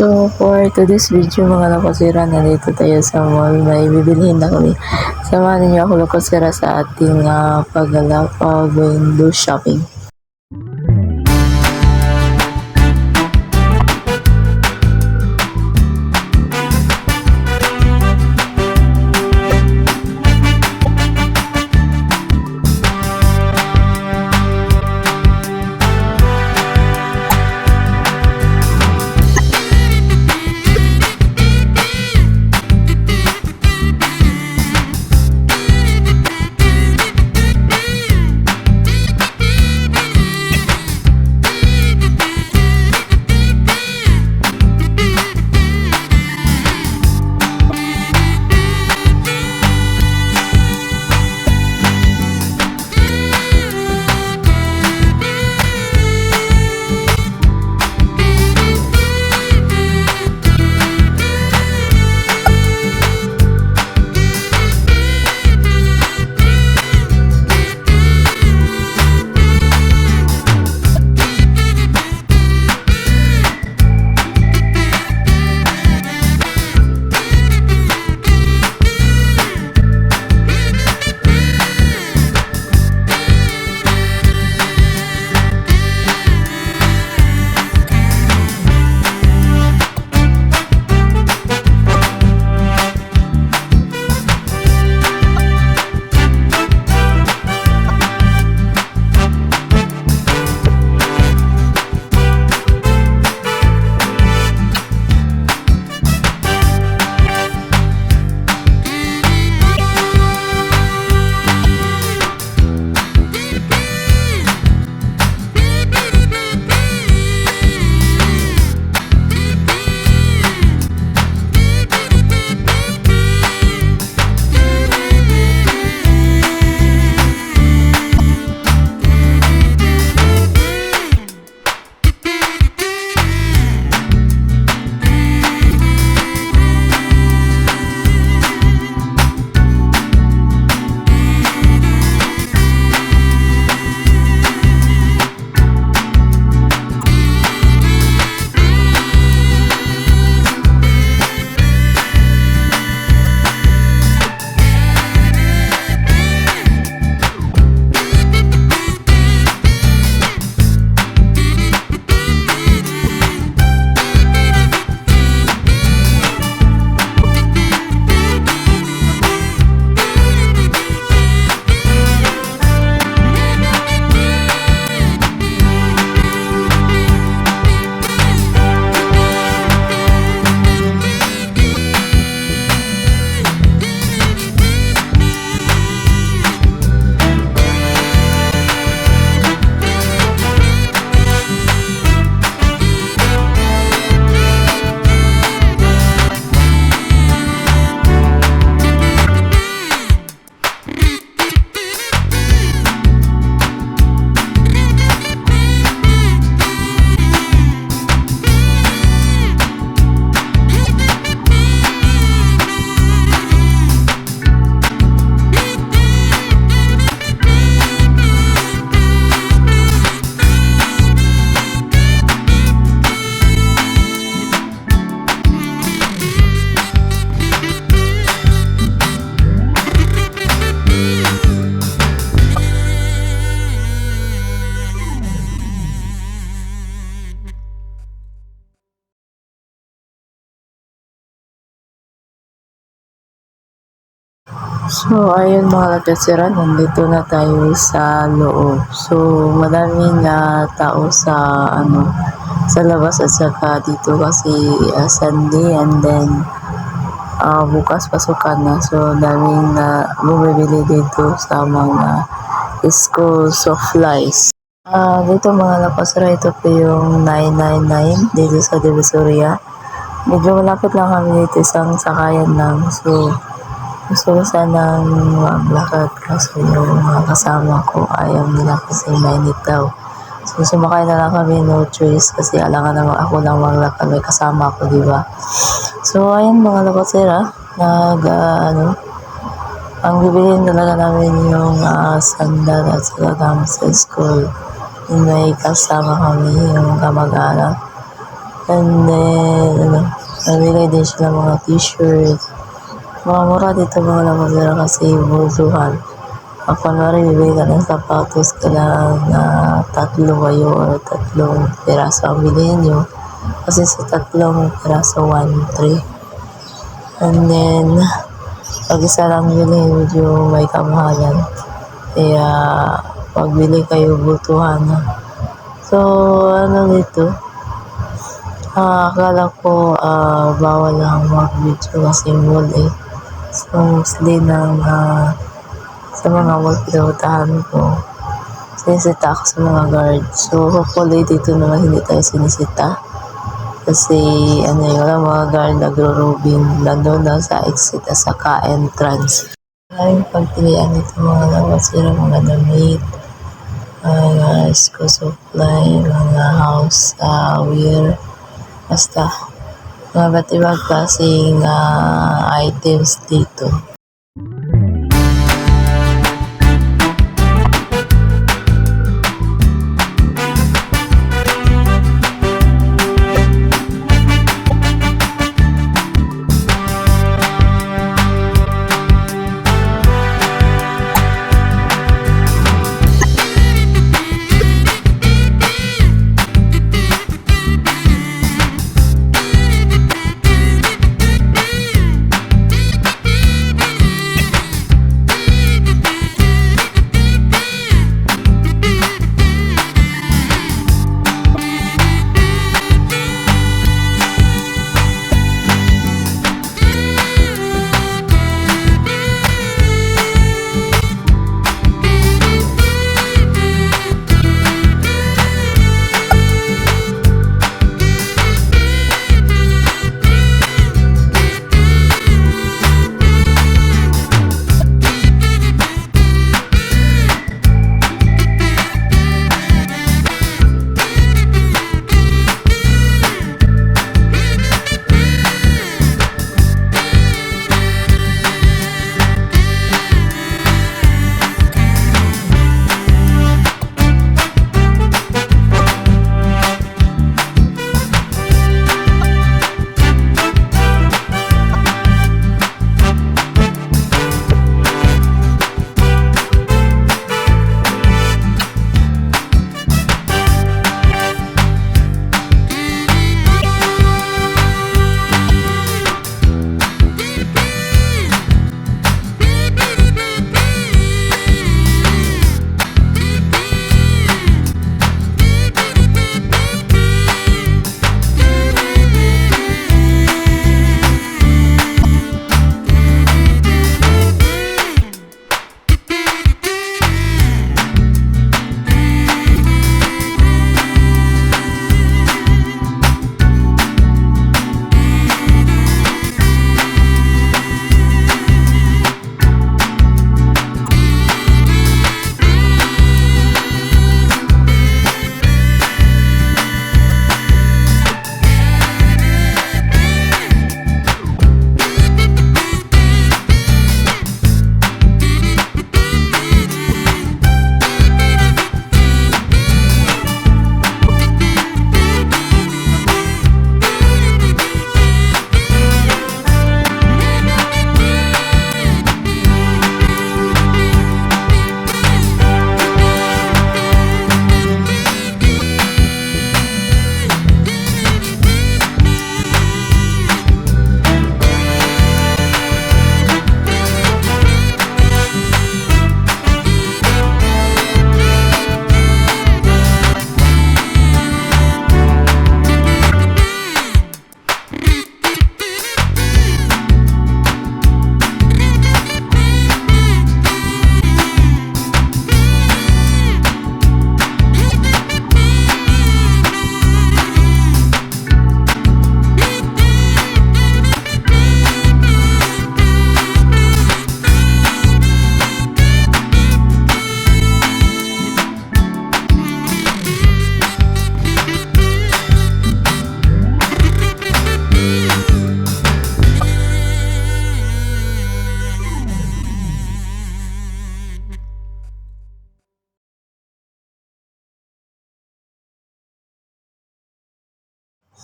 So, for today's video mga lakasira, nandito tayo sa mall. May bibilihin na kami. Samahan ninyo ako lakasira sa ating uh, pag window shopping. So, ayun mga lakasira, nandito na tayo sa loob. So, madaming uh, tao sa ano sa labas at saka dito kasi uh, Sunday and then uh, bukas pasukan na. So, daming na uh, bumibili dito sa mga school supplies. Ah, dito mga lakasira, ito po yung 999 dito sa Divisoria. Medyo malapit lang kami dito isang sakayan lang. So, gusto ko sanang maglakad kaso yung mga kasama ko ayaw nila kasi mainit daw. So sumakay na lang kami no choice kasi alangan naman ako lang maglakad may kasama ko di ba? So ayun mga lakasera nag uh, ano ang bibilin talaga namin yung uh, sandal at saka sa school. Yung may kasama kami yung kamag-anak. And then, ano, Nabili din sila mga t-shirt. Mga mura dito mga lamasira kasi bulsuhan. Ang kunwari, bibili ka ng sapatos, kailangan na tatlo kayo or tatlong piraso ang bilhin nyo. Kasi sa tatlong piraso, 1-3. And then, pag isa lang bilhin, medyo may kamahalan. Kaya, pagbili kayo, butuhan na. So, ano dito? Ah, akala ko ah, bawal lang mag-video kasi mall eh. So, mostly ng ah, sa mga mall pinuntahan ko, sinisita ako sa mga guard. So, hopefully dito naman hindi tayo sinisita. Kasi, ano yun, wala mga guard nagro-robing nandun lang sa exit at saka entrance. Maraming pagpilian dito mga labasira, mga damit, mga school supply, mga house uh, wear, basta mga ba't ibang klaseng ah, items dito.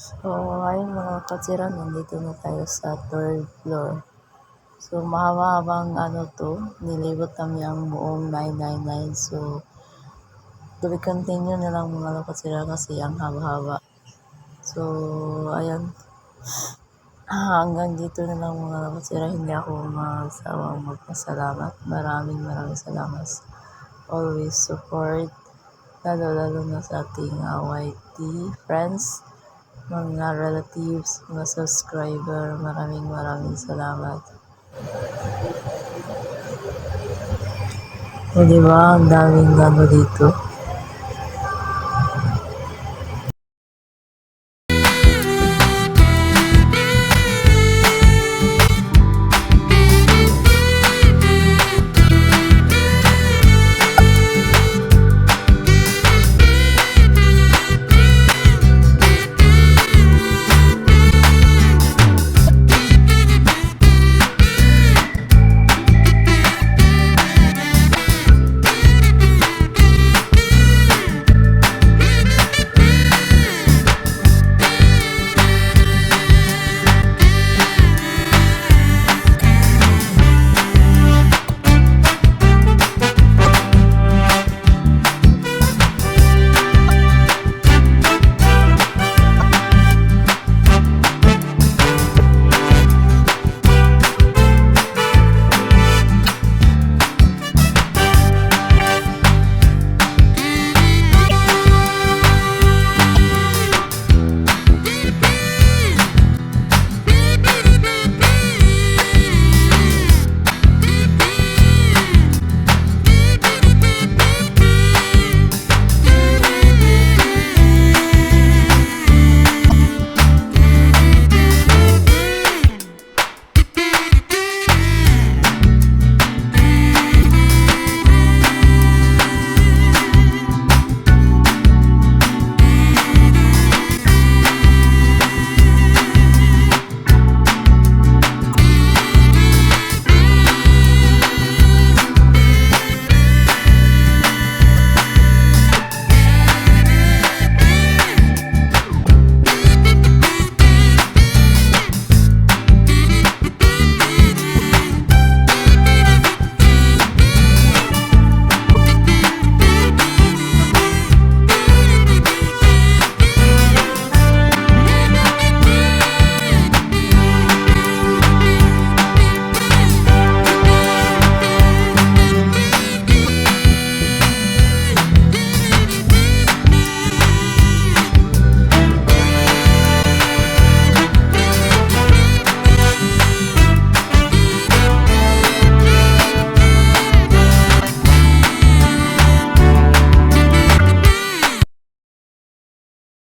So, ayun mga katsiran, nandito na tayo sa third floor. So, mahaba-habang ano to, nilibot namin ang buong 999. So, tuloy continue na lang mga katsiran kasi ang haba-haba. So, ayan. Ah, hanggang dito na lang mga katsira. Hindi ako magsawang magpasalamat. Maraming maraming salamat. Always support. Lalo-lalo na sa ating uh, YT friends, mga relatives, mga subscriber. Maraming maraming salamat. O, diba? Ang daming ano dito.